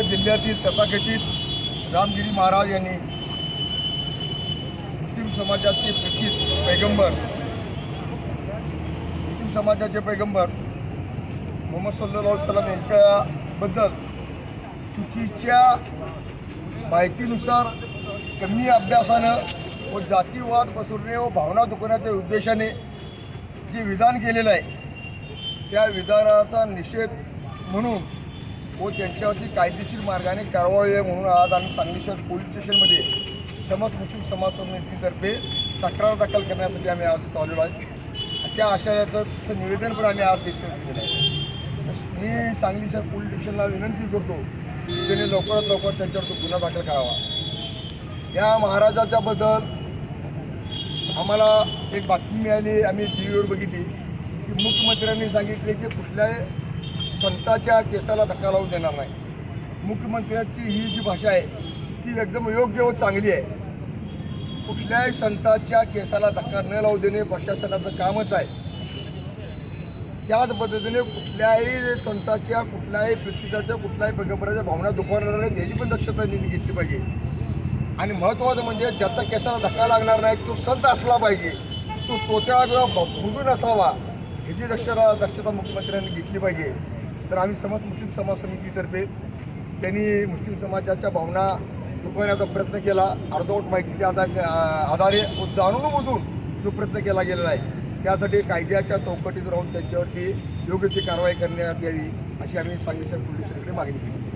जिल्ह्यातील तथाकथित रामगिरी महाराज यांनी मुस्लिम समाजाचे प्रसिद्ध पैगंबर मुस्लिम समाजाचे पैगंबर मोहम्मद सल्लल्लाहु सलाम यांच्याबद्दल चुकीच्या माहितीनुसार कमी अभ्यासानं व जातीवाद पसरणे व भावना दुखवण्याच्या उद्देशाने जे विधान केलेलं आहे त्या विधानाचा निषेध म्हणून व त्यांच्यावरती कायदेशीर मार्गाने कारवाई आहे म्हणून आज आम्ही सांगली शहर पोलीस स्टेशनमध्ये समाज मुस्लिम समाज समितीतर्फे तक्रार दाखल करण्यासाठी आम्ही आज इथं आलेलो आहे. त्या आशयाचं तसं निवेदन पण आम्ही आज देखील दिलेलं आहे. मी सांगली शहर पोलीस स्टेशनला विनंती करतो की त्यांनी लवकरात लवकर त्यांच्यावर गुन्हा दाखल करावा. या महाराजाच्या बद्दल आम्हाला एक बातमी मिळाली आम्ही टी व्हीवर बघितली. की मुख्यमंत्र्यांनी सांगितले की कुठल्याही संताच्या केसाला धक्का लावून देणार नाही. मुख्यमंत्र्यांची ही जी भाषा आहे ती एकदम योग्य व चांगली आहे. कुठल्याही संताच्या केसाला धक्का न लावू देणे प्रशासनाचं कामच आहे. त्याच पद्धतीने कुठल्याही संताच्या कुठल्याही प्रसिद्धाच्या कुठल्याही पैगंबराच्या भावना दुखवणार नाही याची पण दक्षता त्यांनी घेतली पाहिजे. आणि महत्त्वाचं म्हणजे ज्याचा केसाला धक्का लागणार नाही तो संत असला पाहिजे. तो तोत्या किंवा भुजून असावा ह्याची दक्षता दक्षता मुख्यमंत्र्यांनी घेतली पाहिजे. तर आम्ही समस्त मुस्लिम समाज समितीतर्फे त्यांनी मुस्लिम समाजाच्या भावना दुखवण्याचा प्रयत्न केला. अर्धवट माहितीच्या आधा आधारे जाणून बसून जो प्रयत्न केला गेलेला आहे. त्यासाठी कायद्याच्या चौकटीत राहून त्यांच्यावरती योग्य ती कारवाई करण्यात यावी अशी आम्ही सांगली पोलीस स्टेशनकडे मागणी केली.